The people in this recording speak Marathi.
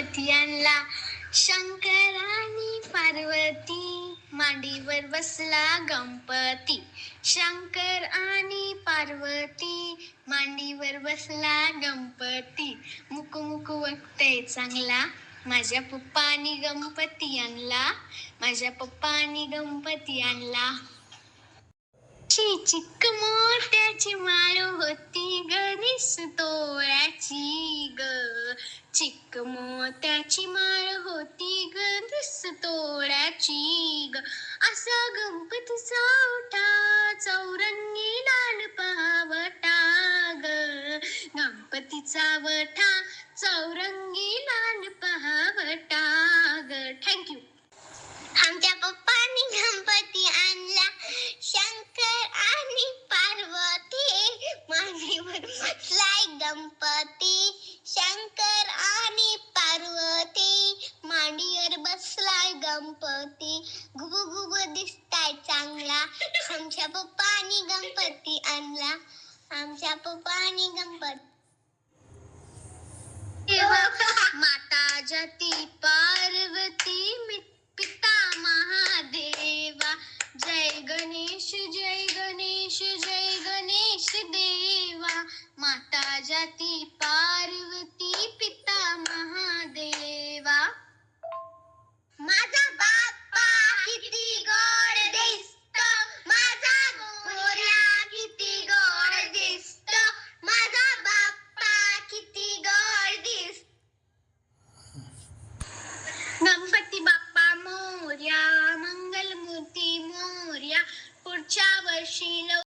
गणपती आणला आणि पार्वती मांडीवर बसला गणपती. शंकर आणि पार्वती मांडीवर बसला गणपती. मुकू वक्तय चांगला. माझ्या पप्पानी गणपती आणला. माझ्या पप्पानी गणपती आणला. ची चिक्क मोत्याची माळ होती. गणेश तो चिक मोत्याची माळ होती गणेश तोळ्याची ग. असा गणपतीचा ओठा चौरंगी लाल पावटा ग. गणपतीचा वठा चौरंगी लाल पहावटा ग. थँक्यू आमच्या पप्पानी गणपती आणला शंकर आणि पार्वती. माझी गणपती. गुबु गुबु दिसताय चांगला. आमच्या पप्पानी गणपती आणला. आमच्या पप्पानी गणपती. माता जती पार्वती पिता महादेवा. जय गणेश जय गणेश जय गणेश देव